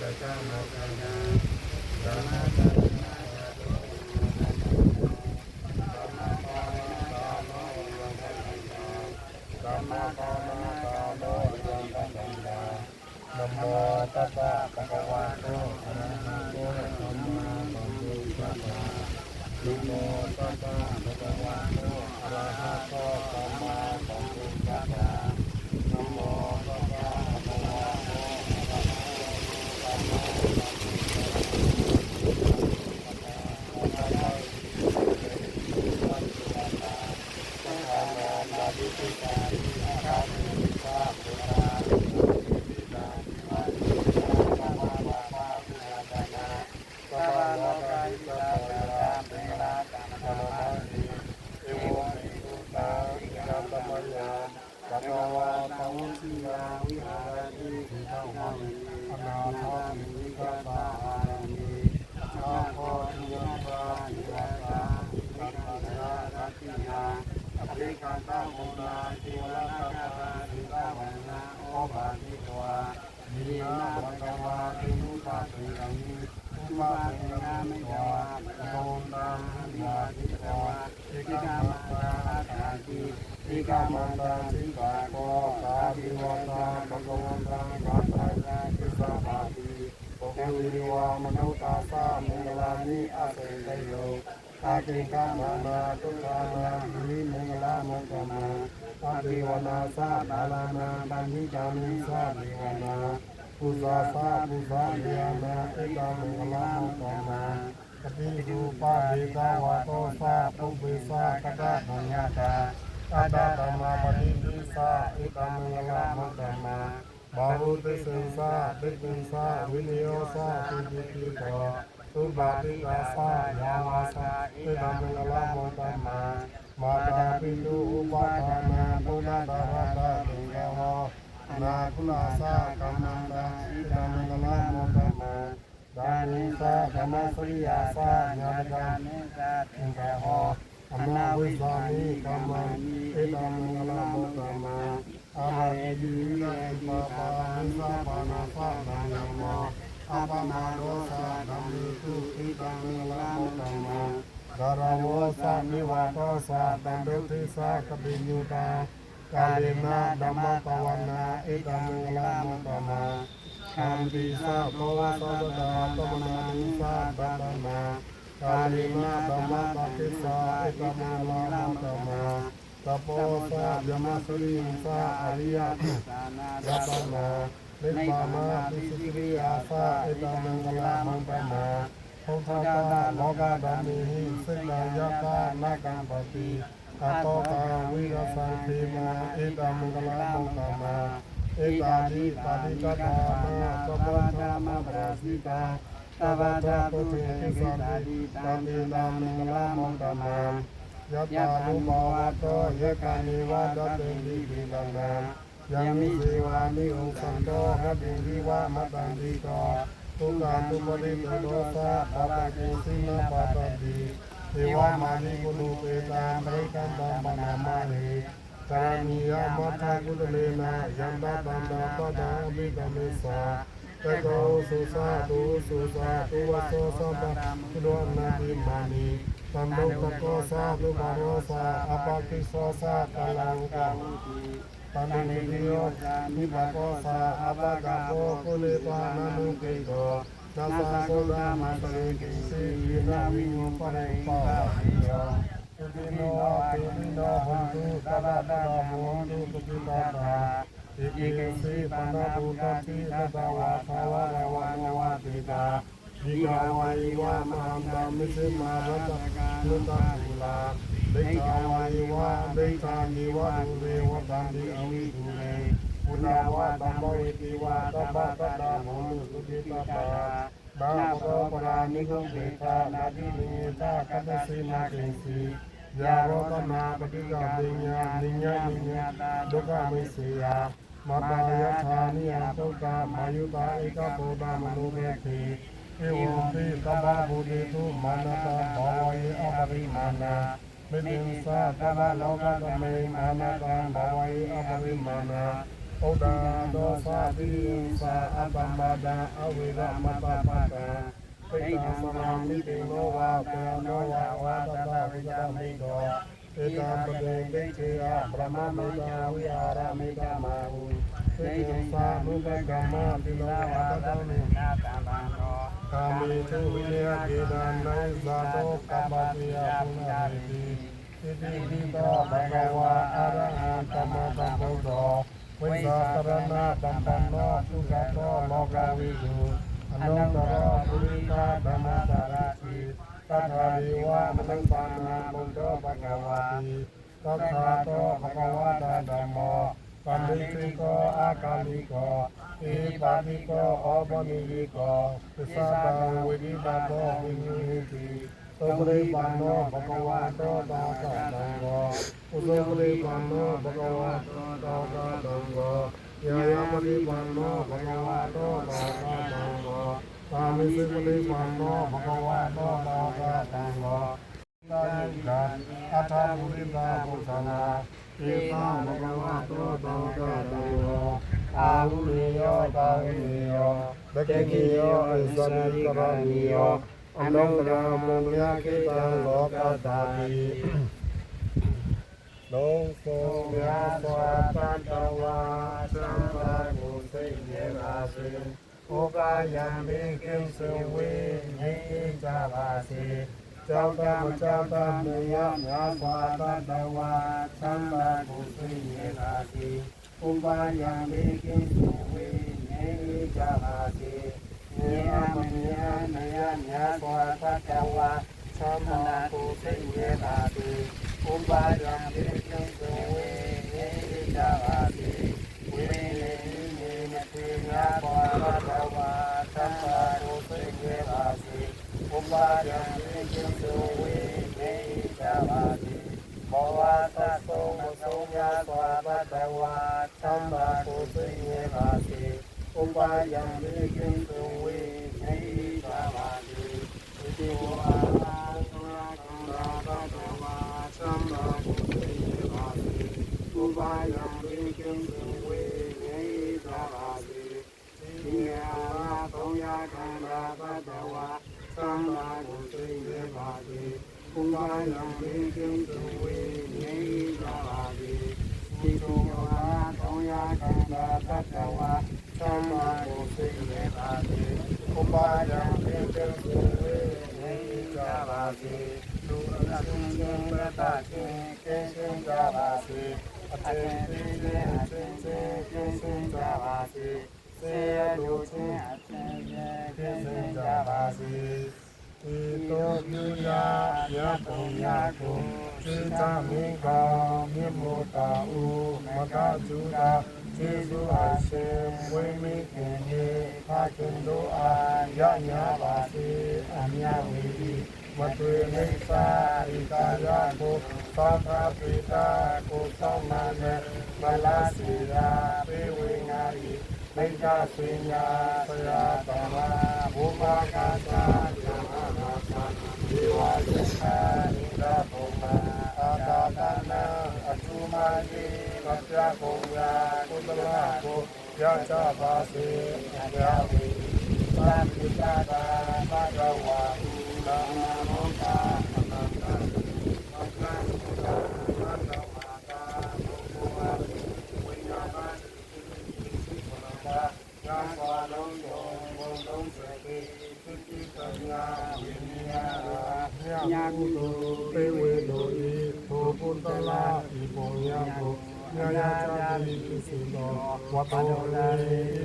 တက္ကမောကနာ လူဒီဝါမနုဿာသမင်္ဂလာမိအသိဉ္စိယောသာတိကမမဒုက္ခမမိမင်္ဂလာမုဒ္ဓမာသာတိဝနာသာဘာလနာဗန္တိတမိသာမေဝနာပူဇာသာပူဇာယနာဧကမင်္ဂလာမုဒ္ဓမာတပိဒုပဒေသာဝတောသာပုပ္ပေသာကတ္တညတာသာတဓမ္မပရိပိသာဧကမင်္ဂလာမုဒ္ဓမာ ဘာဝုတ္တစံသာဒိဋ္ဌိသာဝိနယောသာပိပိတိတောသုဘာတိသာသာယာဝါသာဣဒံမင်္ဂလမောတမမာတာပိတုဥပါဒနာဘုဒ္ဓဘာဝတာသင်္ကဟောနာကုလသာကမ္မန္တဣဒံမင်္ဂလမောတမဒါနိသာဓမ္မစရိယာသာညာတကာနိသာသင်္ကဟောအနာဝိသာမိကမ္မံဣဒံမင်္ဂလမောတမ อาไรีอะไรดีสานิสาบนาสาบานาโมอาปนาโรสานิทุติธรรมิวมุตมาดาราวสานิวาโตสาตังเดติสากบิญญูตากาลินาดัมมะปวันนาอิตังลามุตมาคันติสาโววาโตตาตมนานิสาตังมากาลินาดัมมะปิสาอิตังลามุตมา ตโปสะามสุริงสะอริยสานาดัตนาลิปามาติสิกริยาสะเอตามังกลามังปนาพุทธาตาโลกาดามิหิสิกายาตานาการปฏิอาโตกาวิรสังคีมาเอตังมังกลามังปนาเอตาดิตาดิกาตามาตโปธรรมปราสิตาตาวาตาตุเทกิตาดิตาดิตามังกลามังปนา မိဝတောသတံဒုတိသကပိညုတာကာလေနဓမ္မပဝနာဣတံမင်္ဂလာမတ္တမသံတိသဘောဝသောတသမနာနိသဗတမကာလေနဓမ္မပတိသဣတံမင်္ဂလာမတ္တမသဘောသဗြဟ္မစရိသအရိယသတနာနိဗ္ဗာမပိစိကိယာသဧတမင်္ဂလာမံပမဘုဒ္ဓတာလောကဓမ္မိဟိစိတ္တယတနာကံပတိအတောကဝိရသံသေမဧတမင်္ဂလာမံပမဧတာတိပါတိကတာမသဗ္ဗဓမ္မပရာစိတာသဗ္ဗဓပုထေကိသတိတံတေနာမ င်္ဂလာမံပမယတနုမောဝတောယကံေဝတတေတိပိလံယမိဇေဝာမိဥသံတောဟတိဝိဝမတံတိတောသုခာတုပတိတောသောသဘာဝကေစိနပါတတိေဝမာနိကုလုပေတံပရိကံတံပနာမဟိကရဏီယမထာကုတလေနယန္တတံတပဒံအဘိဓမေသာတကောသုသာတုသုသာတုဝသောသဗ္ဗကုလောနာတိမာနိသံဃောတကောသာသုဘာရောသာအပကိသောသာကလံကံတန္တိတိယောမိဘကောသာအပကဘောကုလေ ပါနနုကေတောသသသောဓမ္မပရိကိစေယနာဝိညောပရိပါတိယောသေနောသေနောဟောတုသဗ္ဗတမောတုပတိပါတာဧကေစေပန္နဗုဒ္ဓတိသတ္တဝါသာဝရဝနဝတိတာဒီကဝါယဝမဟံတမိစေမာရတနုတ္တကူလာဒိဋ္ဌာဝါယဝဒိဋ္ဌာနိဝဒုရေဝတံဒီအဝိဒုရေပုဏ္ဏဝတံဘောဝေတိဝသဗ္ဗတတ္တမောတုသုတိတ္တာဘာသောပရာနိဂုံဒေသာနာတိနိယတာကတ္တစေနာကိစီယာရောတနာပတိကပညာနိညာနိညာဒုက္ခမိစေယမတယထာနိယသုတ္တမာယုတာဧ ကဗုဒ္ဓမနုမေခေဧဝံပိသဗ္ဗဗုဒေတုမာနတဘောဝေအပရိမာဏမိတိသသဗ္ဗလောကသမေမာနတံဘောဝေအပရိမာဏဩဒာသောသာတိသာအပ္ပမဒံအဝိရမတ္တပတံပိဋကသမာမိတေနောဝါပေနောဝါဝါတတဝိကမိတောဧကံပတေဒိဋ္ဌိယဗြဟ္မမေယဝိဟာရမေကမာဟုသေတံသာဘုဒ္ဓကမ္မတိလောဝါတတမေနာတံ กามิทุวิยะกินานังสาโตกามาติยาปุณาริติอิติปิโตภะคะวะอะระหังตัมมาตัมพุทโธวิสาสรณะตัมปันโนทุกขโตโลกาวิสุอนุตรภูริตาธรรมสารสิตัทธาริวะมนังปานามุนโตภะคะวะติตัทธาโตภะคะวะตาธัมโมปันติโกอาคาลิโก ဒ္ဓောဝိဇာကရဏတံတံနောသုခတောလောကဝိတုအနန္တရောပုရိသဓမ္မတာရတိသတ္ထာရိဝမနုဿာနာဘုဒ္ဓဘဂဝါတိသတ္ထာတောဘဂဝတာဓမ္မောပန္တိတိကောအာကာလိကောဧပါတိကောဩပနိလိကောသစ္စာတံဝိရိတတောဝိညုဟိတိသောပရိပါဏောဘဂဝတောတာသတံကောဥဇောပရိပါဏောဘဂဝတောတာသံကောယာယပရိပါဏောဘဂဝတောတာသံကောသာမိစေပရိပါဏောဘဂဝတောတာသံကောသာယကအထာမုရိတာဘုသနာဧကံဘဂဝတောတာသံကော အာဟုရိယောတာဝိယောဘဂကိယောအဇာနိကရဏီယောအနန္တရာမုံမြကိတံလောကတာတိလုံးစုံမြတ်စွာတန်တဝါသံဃာကိုသိနေပါစေဩကာယံမေကိစ္စဝေနေကြပါစေကြောင့်တမကြောင့်တမယမြတ်စွာတန်တဝါသံဃာကိုသိနေပါစေ ဩကာယံမေကိစ္စဝေနေကြပါစေမြေအမမြာနယမြတ်စွာတန်တဝါသံဃာကိုသိနေပါစေဥပါယံမေကိစ္စဝေနေကြပါစေဝိနေနေမထေရဘောရတဝါသံဃာကိုသိနေပါစေဥပါယံမေကိစ္စဝေနေကြပါစေဘောဝသသုံးမဆုံးရစွာဘတဝါသံဃာကိုသိနေပါစေဥပါ ယံမေကိစ္စဝေနေကြပါစေဒီဝါသောရကံရာဘတဝါသံဃာကိုသိနေပါစေဥပါယံမေကိစ္စဝေနေကြပါစေဒီဟာသောရကံရာဘတဝါသံဃာကိုသိနေပါစေဥပါယံမေကိစ္စဝေနေကြပါစေဒီကုဝါသောရကံရာဘတဝါ သံဃာကိုသိနေပါစေဥပါယံမေကိစ္စဝေနေကြပါစေလူအပ်ခြင်းခြင်းပရတခြင်းကင်းရှင်းကြပါစေအထင်သေးသေးအထင်သေးကင်းရှင်းကြပါစေစေရလူချင်းအထင်သေးကင်းရှင်းကြပါစေဒီတော်မြာရတုံညာကိုစေတမင်္ဂမြေမောတာဥမကကျူတာ ကျေးဇူးအရှင်ဝိမိခင်ရေဖခင်တို့အားရညာပါစေအမြဝေဒီမတွေမိစ္ဆာဣကာယကိုသာသာပိတာကိုသောင်းနာနဲ့မလာစီရာပေဝေငါဤမိစ္ဆာစင်ညာဆရာတမဘုမာကာသာဇာမနာသာဒီဝါသစ္စာနိဒာဘုမာအာသာတနာ အထုမာယေမပြကုံယာကုသလကိုရကြပါစေအမြဝေသံဃာတာဘဂဝါဥလာမောတာအနန္တဘဂဝါတာဘဂဝါတာဘုရားဝိညာဏသိဘုရားညာစွာလုံးစုံဘုံလုံးစေတိသုတိကညာဝိညာဏညာကုသိုလ်ပေဝေလိုဤဘု ပုတ္တလာဤပုံညာကိုညာယာကြတိပိစိနောဝတ္တောလေ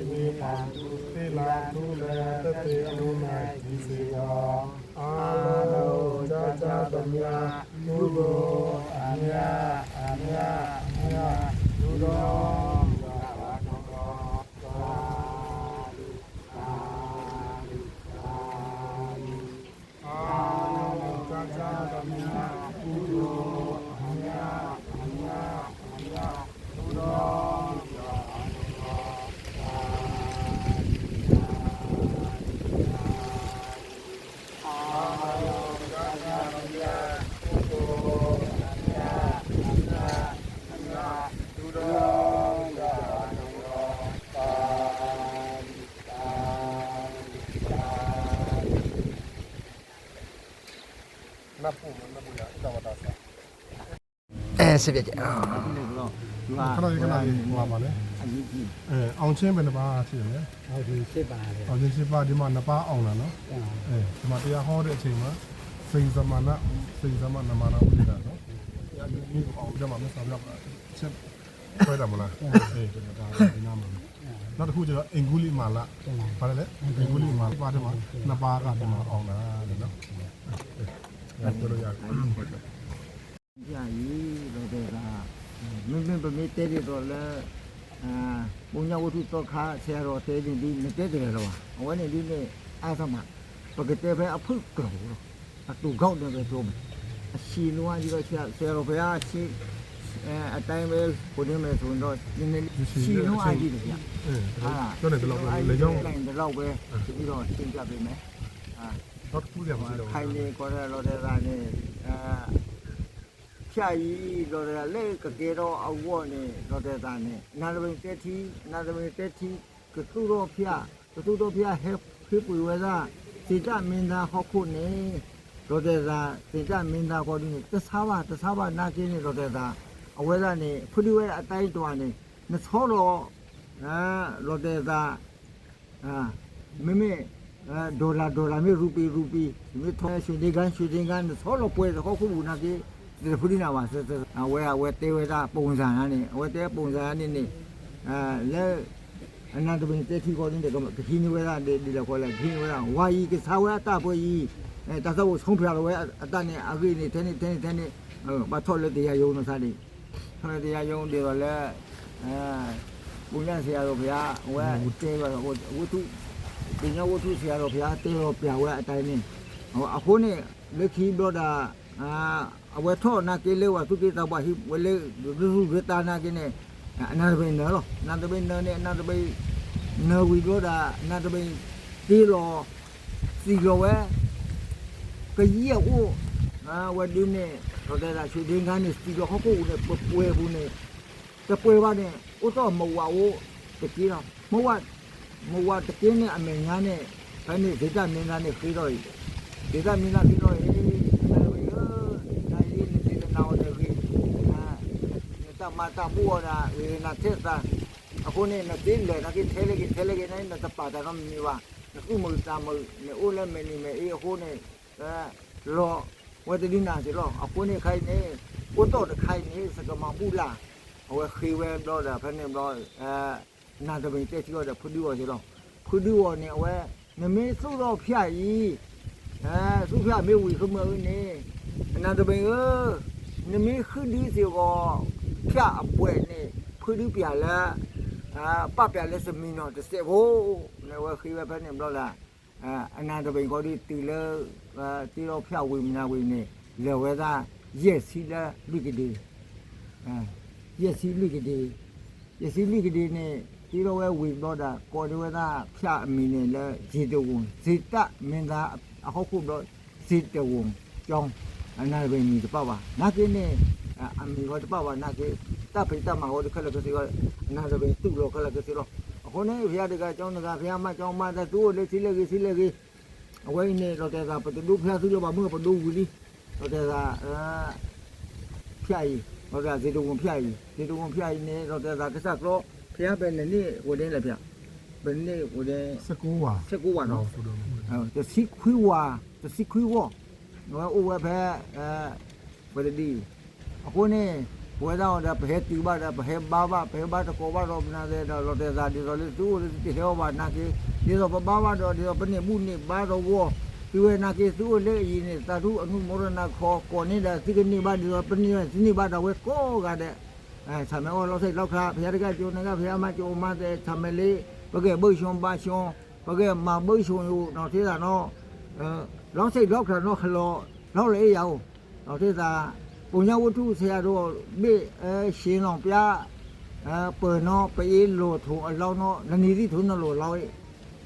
မိပံသီလာသူလေတတိအလုံး၌ဒီစေယောအာလောဇာဇာတမြာလူကိုအမြအမြအမြလူတော်သာဝတော်သာဓုသာဓုသာဓုအာလောဇာဇာတမြာလူကိုအမြအမြအမြလူတော်အာလောဇာဇာတမြာလူကိုအမြအမြအမြလူတော် နတ်ဖို့နတ်ဖို့ရအဝတာစာ အဲ စစ်ပြကြအော်အခုလည်းဆိုတော့သူကခဏလေးခဏလေးဟိုပါလေအကြီးကြီးအဲအောင်ချင်းပဲနှစ်ပါးရှိတယ်လေဟုတ်ဒီစစ်ပါတယ်အောင်ချင်းစစ်ပါဒီမှာနှစ်ပါးအောင်လာနော်အဲဒီမှာတရားဟောတဲ့အချိန်မှာစိန်သမဏစိန်သမဏနမနာဝိဒါနော်တရားဒီအောင်ကြမှာမဆောက်ရပါချက်ခွဲတယ်မလားအေးဒါဒီနာမှာနောက်တစ်ခုကျတော့အင်ဂူလီမာလာပါလေအင်ဂူလီမာလာပါတယ်မှာနှစ်ပါးကဒီမှာအောင်လာတယ်နော်အဲဒါတော့ရတယ် ကြာကြီးတော့တဲ့ကမင်းမင်းပမေတဲရတော့လဲအာဘုံညာဝတ္ထုတော့ခါဆရာတော်တဲတင်ဒီမတဲတယ်တော့အဝနေဒီနေအားသမပကတဲ့ပဲအဖုကောအတူကောက်တယ်ပဲဆိုအရှိနွားကြီးတော့ဆရာဆရာတော်ဘုရားရှိအဲအတိုင်းပဲကိုနေမယ်ဆိုတော့ဒီနေ့ရှိနွားကြီးတယ်ဗျအဲဟာတော့တယ်တော့လေကြောင်းလိုက်တယ်တော့ပဲပြီးတော့သင်ပြပေးမယ်အာတော့ခုရမှာတော့ခိုင်နေခေါ်ရလို့တဲ့ကနေအာ ဖြာကြီးလို့တဲ့လေကကေတော့အဝတ်နေလို့တဲ့သားနေနာရဝင်းတက်တီနာရဝင်းတက်တီကသူတော့ဖြာကသူတော့ဖြာဟဲဖိပွေဝဲသားစိတမင်းသားဟောက်ခုနေလို့တဲ့သားစိတမင်းသားခေါ်ဒီတစားပါတစားပါနာကင်းနေလို့တဲ့သားအဝဲသားနေဖူဒီဝဲအတိုင်းတွားနေနသောတော့အာလို့တဲ့သားအာမမေအဲဒေါ်လာဒေါ်လာမြေရူပီရူပီမြေထောရွှေဒီကန်ရွှေဒီကန်သောလို့ပွဲတော့ခုဘူးနာကေ ဒီဖူဒီနာပါစစအဝဲအဝဲတေဝဲတာပုံစံနဲ့အဝဲတေပုံစံနဲ့နေအဲလဲအနန္တပင်တေထီကိုနေတဲ့ကမခီနီဝဲတာဒီဒီလည်းခေါ်လိုက်ခီနီဝဲတာဝါယီကစားဝဲအတပွဲကြီးအဲတသောဆုံးဖျားလို့ဝဲအတနဲ့အခိနေတဲနေတဲနေတဲနေဟိုဘာထော်လက်တရားယုံလို့စားတယ်ထော်လက်တရားယုံတယ်တော့လဲအဲဘုရားဆရာတော်ဘုရားဝဲတေဝဲဝတ္ထုဒီညဝတ္ထုဆရာတော်ဘုရားတေတော်ပြဝဲအတိုင်းနဲ့ဟိုအခုနဲ့လက်ခီတော့တာအာ အဝဲထောနာကေလေဝသူကေတော့ဘာဟိဝလေဒုရတာနာကေနဲ့အနာတပိနော်အနာတပိနော်နဲ့အနာတပိနော်ဝီတော့တာအနာတပိဒီလောစီလောဝဲကကြီးရဦးအာဝဒီနဲ့တော့တဲ့ရွှေဒင်းကန်းနဲ့စီလောဟောကိုနဲ့ပွဲဘူးနဲ့တပွဲပါနဲ့ဥတော့မဝဝတကြီးတော့မဝမဝတကင်းနဲ့အမေညာနဲ့ဘယ်နဲ့ဒေတာမင်းသားနဲ့ခေတော့ဒေတာမင်းသားခေတော့အေးအဲ့လိုရောနိုင်ရင်းနေတယ်နောက်တယ်ခေအာ တမတာဘူရာဝေနာသက်တာအခုနဲ့နတင်းလေနကိထဲလေကိထဲလေကိနိုင်နတပါတာကမီဝါအခုမတာမနေအိုလည်းမနေမအေးအခုနဲ့အဲလောဝတ်တိနာစီလောအခုနဲ့ခိုင်နေကိုတော့ခိုင်နေစကမဘူးလားဟိုခေဝဲတော့တာဖက်နေတော့အဲနာတပင်တက်ချောတဲ့ဖူဒီဝစီလောဖူဒီဝနဲ့အဝဲနမေစုတော့ဖျက်ကြီးအဲစုဖျ က်မေဝီခမဦးနေနာတပင်အနမေခဒီစီကောဖျက်အပွဲနေဖူဒီပြလာအာပပြလဲစမီနော်တစ်စက်ဟိုနေဝဲခေဝဲဖက်နေဘလောလားအာအနာတပင်ကိုဒီတီလအာတီတော့ဖျက်ဝေမနာဝေနေလေဝဲသားရက်စီလာလူကဒီအာရက်စီလူကဒီပစ္စည်းလိကလေးနဲ့ဒီတော့ဝဲဝင်တော့တာကော်ဒီဝဲသားဖြတ်အမီနဲ့လဲဇေတဝန်ဇေတမင်းသားအဟုတ်ခုတော့ဇေတဝန်ကျောင်းအနာဘယ်မီတပပါနာကင်းနဲ့အမီဟောတပပါနာကေတပိ တမဟောဒီခလကစီကအနာဘယ်သူ့လောခလကစီလောအခုနဲ့ဘုရားတကကျောင်းတကဘုရားမကျောင်းမတဲ့သူ့ကိုလေစီလေကြီးစီလေကြီးအဝိနေတော့တဲ့ကပတူဖျားသူ့လောပါမပတူဝီလီတော့တဲ့ကအာဖြတ်ကြီးဟောတာဇေတဝန်ဖြတ်ကြီးဇေတဝန်ဖြတ်ကြီးနဲ့တော့တဲ့ကကစကလောဖះပဲနဲ့နေ့ဟိုတင်းလေဖះဘယ်နေ့ဟိုတင်း19ပါ16ဝါနော်ဆိုတော့အဲတစီခွေးဝါတစီခွေးဝါနော်အိုဝဲဖဲအဲဘယ်ဒီ အခုနေဘွယ်တော့ဒါဘဲတီပါဒါဘဲဘာဘာဘဲဘာတကောဘာတော့မနာတဲ့တော့လော်တဲ့သားဒီတော့လေသူ့တိဟောပါနာကေဒီတော့ဘာဘာတော့ဒီတော့ဘယ်နေမှုနေဘာတော့ဝဒီဝဲနာကေသူ့လေအရင်နေတာသူအမှုမောရနာခေါ်ကိုနေတာစီကနေဘာဒီတော့ပနေစီနေဘာတော့ဝဲကိုကတဲ့အဲဆာမေအောလောက်စိတ်လောက်ခါဘုရားတကကြိုနေကဘုရားမကြိုမတဲ့ဆာမေလေးဘကဲဘုရှွန်ပါရှွန်ဘကဲမဘုရှွန်ယူတော့သေးတာနော်အဲလောက်စိတ်လောက်ခါနော်ခလောလောက်လေရအောင်တော့သေးတာ ပုံညာဝတ္ထုဆရာတို့ဘေးအဲရှင်တော်ပြအဲปืนနော်ပေးလို့ထုံအလောင်းနော်နနီစီထုံနော်လို့လောက်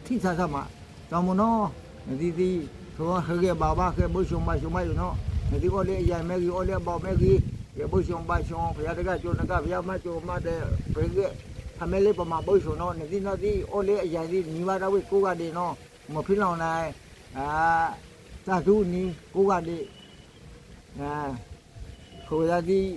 ထိစားစားမှာတောင်မနော်ဒီဒီသောဟဲ့ဘာဘာခဲဘုရှွန်ပါရှွန်မယူနော်ဒီကောလေးအရင်မဲကြီးအော်လေးပေါမဲကြီးရဘုရှုံပါရှုံဘုရားတကကျိုးနကဘုရားမကျိုးမတဲ့ဘယ်ကအမဲလေးပမာဘုရှုံတော့နေဒီနော်ဒီအိုလေးအရင်ဒီညီမတော်ဝိကိုကဒီနော်မဖိလောင်နိုင်အာသာဓုနီကိုကဒီအဲ ခိုရသည်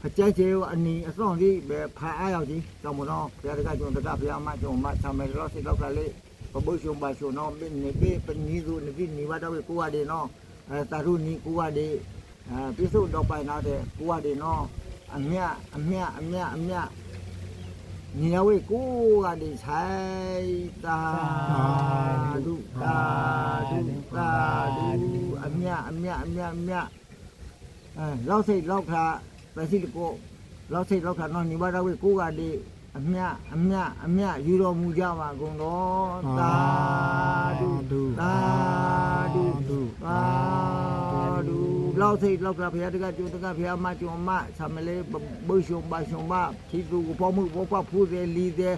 ဖကြိုက်ချေအနီအစောင့်ကြီးပဲဖာအားရောက်ကြီးကြောင့်မလို့ဘုရားတကကျွန်တကဘုရားမကျွန်မဆာမယ်လို့စိတ်တော့ကလေးပပုရှုံပါရှုံတော့မင်းနေပေပနီစုနေပြီနေဝတော့ကိုရတဲ့နော်အဲတာရုနီကိုရတဲ့အဲပြစ္ဆုတ်တော့ပိုင်တော့တဲ့ကိုရတဲ့နော်အမြအမြအမြအမြညီဝေကိုရတဲ့ဆိုင်တာဒုတာဒုတာဒုအမြအမြအမြအမြအဲ လောက်စိတ်လောက်ခါပစီကိုလောက်စိတ်လောက်ခါနော်ညီဝတော့ကိုရတဲ့အမြအမြအမြယူတော်မူကြပါကုန်တော်တာဒုဒုသာဓုသာဓုလောက်စိတ်လောက်ကဘုရားတကကျုံတကဘုရားမကျုံမဆမလေးဘုရှုံပါရှုံမခီသူဘောမှုဘောပဖူးတယ်လီတယ်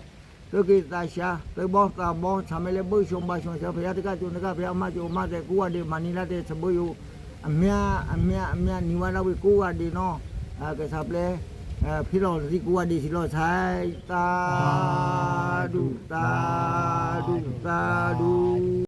ဒုက္ခိတာရှာသေဘောတာဘောဆမလေးဘုရှုံပါရှုံဆဘုရားတကကျုံတကဘုရားမကျုံမတဲ့ကိုဝတ်ဒီမနီလာတဲ့သဘယ အမြအမြအမြနိဝါဒဝေကိုဝတ်ဒီနော်အဲကစားပလဲအဲဖိတော်ဒီကိုဝတ်ဒီစီလို့ဆိုင်သာဓုသာဓုသာဓု